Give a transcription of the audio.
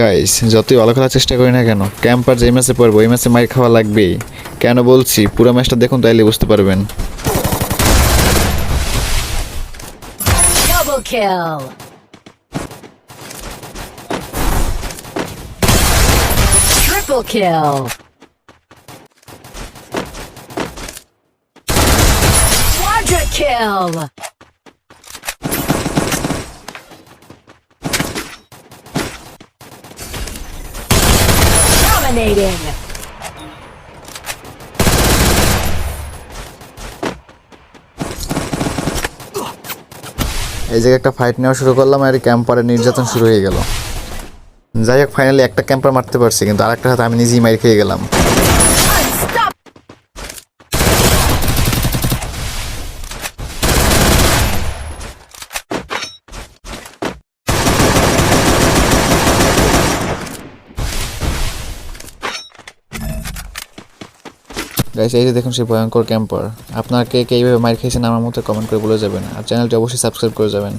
Guys যতই ভালো খেলার চেষ্টা করি না কেন ক্যাম্পার যে ম্যাচে পড়ব ওই ম্যাচে মাইর খাওয়া লাগবেই কেন বলছি, পুরো ম্যাচটা দেখুন, তাইলে বুঝতে পারবেন kill. Quadra kill. Dominating. এই জায়গায় একটা ফাইট নেওয়া শুরু করলাম, আর ক্যাম্পারের নির্যাতন শুরু হয়ে গেল যাই হোক ফাইনালি একটা ক্যাম্পার মারতে পারছি, কিন্তু আরেকটা হাতে আমি নিজেই মারি খেয়ে গেলাম গাইস এই যে দেখুন সেই ভয়ঙ্কর ক্যাম্পার আপনারা কে কে এইভাবে মাইর খেয়েছেন আমার মতো কমেন্ট করে বলে যাবেন। আর চ্যানেলটি অবশ্যই সাবস্ক্রাইব করে যাবেন।